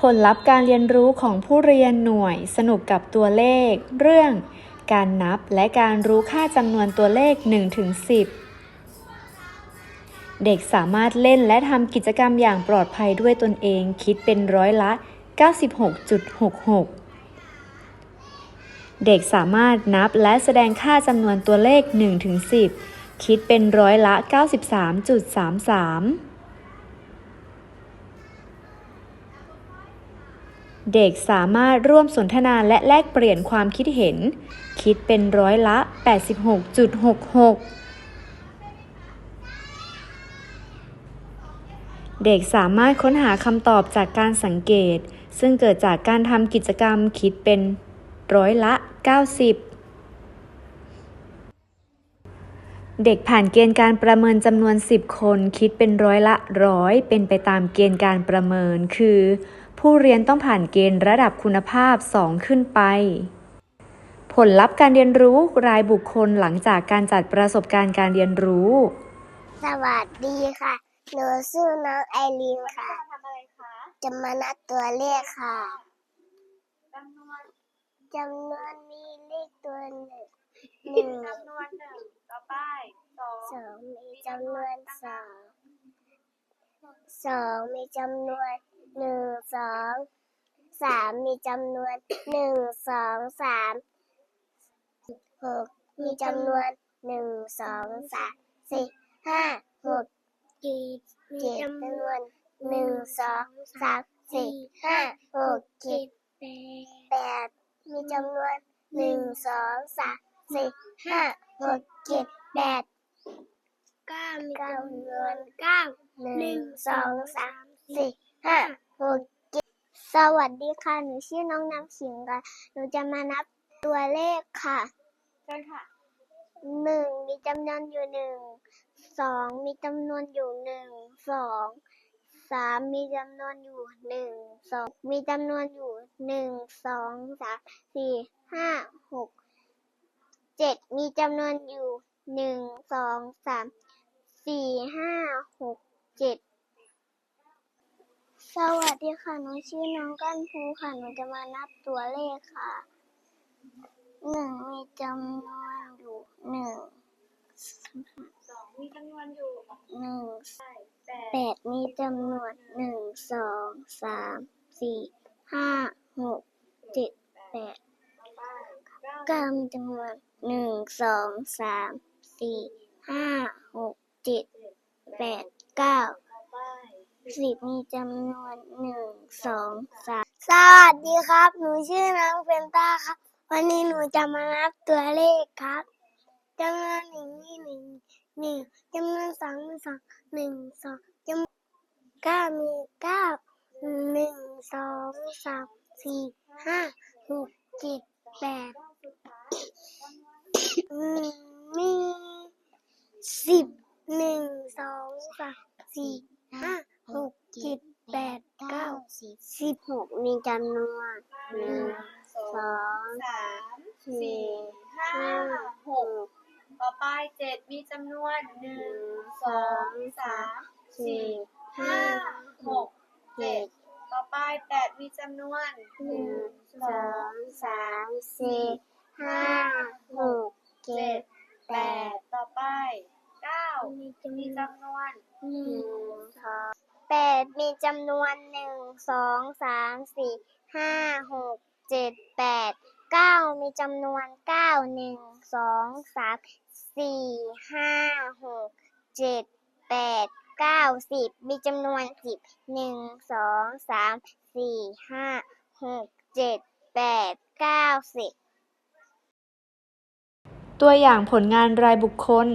ผลลัพธ์การเรียนรู้ของผู้เรียนหน่วยสนุกกับตัวเลข เรื่องการนับและการรู้ค่าจำนวนตัวเลข 1-10 เด็กสามารถเล่นและทำกิจกรรมอย่างปลอดภัยด้วยตนเองคิดเป็นร้อยละ 96.66 เด็กสามารถนับและแสดงค่าจำนวนตัวเลข 1-10 คิดเป็นร้อยละ 93.33 เด็กสามารถร่วมสนทนาและแลกเปลี่ยนความคิดเห็น คิดเป็นร้อยละ 86.66เด็กสามารถค้นหาคำตอบจากการสังเกต ซึ่งเกิดจากการทำกิจกรรมคิดเป็นร้อยละ 90 เด็กผ่านเกณฑ์การประเมินจำนวน 10 คน คิดเป็นร้อยละร้อยเป็นไปตามเกณฑ์การประเมินคือ ผู้เรียนต้องผ่านเกณฑ์ระดับคุณภาพ 2 ขึ้นไป ผลลัพธ์การเรียนรู้รายบุคคลหลังจากการจัดประสบการณ์การเรียนรู้ สวัสดีค่ะ หนูชื่อน้องไอรีนค่ะ จะมานับตัวเลขค่ะจำนวนจำนวนมีเลขตัวหนึ่งหนึ่งงจำนวนหนึ่งต่อไปสองสองมีจำนวนสองสองมีจำนวน หนึ่งสองสามมีจำนวนหนึ่งสองสามหกมีจำนวนหนึ่งสองสามสี่ห้าหกเจ็ดมีจำนวนหนึ่งสองสามสี่ห้าหกเจ็ดแปดมีจำนวนหนึ่งสองสามสี่ห้าหกเจ็ดแปดเก้ามีจำนวนเก้าหนึ่งสองสามสี่ ห้าหกเจ็ดสวัสดีค่ะ หนูชื่อน้องน้ำขิงค่ะ หนูจะมานับตัวเลขค่ะเชิญค่ะหนึ่งมีจำนวนอยู่หนึ่งสองมีจำนวนอยู่หนึ่งสองสามมีจำนวนอยู่หนึ่งสองมีจำนวนอยู่หนึ่งสองสามสี่ห้าหกเจ็ดมีจำนวนอยู่หนึ่งสองสามสี่ห้าหกเจ็ดสวัส ดีค่ะ หนูชื่อน้องก้านภูค่ะ หนูจะมานับตัวเลขค่ะหนึ่งมีจำนวนอยู่หนึ่งสองมีจำนวนอยู่หนึ่งแปดแปดมีจำนวนหนึ่งสองสามสี่ห้าหกเจ็ดแปดต่อไปเก้าเก้ามีจำนวนหนึ่งสองสามสี่ห้าหกเจ็ดแปดเก้าต่อไป สิบมีจำนวนหนึ่งสองสามสวัสดีครับ หนูชื่อน้องเฟนต้าครับ วันนี้หนูจะมานับตัวเลขครับจำนวนหนึ่งมีหนึ่งหนึ่งจำนวนสองมีสองหนึ่งสองจำเก้ามีเก้าหนึ่งสองสามสี่ห้าหกเจ็ดแปดมีสิบหนึ่งสองสามสี่ห้า หกเจ็ดแปดเก้าสิบหกมีจำนวนหนึ่งสองสามสี่ห้าหกต่อไปเจ็ดมีจำนวนหนึ่งสองสามสี่ห้าหกเจ็ดต่อไปแปดมีจำนวนหนึ่งสองสามสี่ห้าหกเจ็ดแปดต่อไปเก้ามีจำนวนหนึ่งสอง แปดมีจำนวนหนึ่งสองสามสี่ห้าหกเจ็ดแปดเก้ามีจำนวนเก้าหนึ่งสองสามสี่ห้าหกเจ็ดแปดเก้าสิบมีจำนวนสิบหนึ่งสองสามสี่ห้าหกเจ็ดแปดเก้าสิบตัวอย่างผลงานรายบุคคล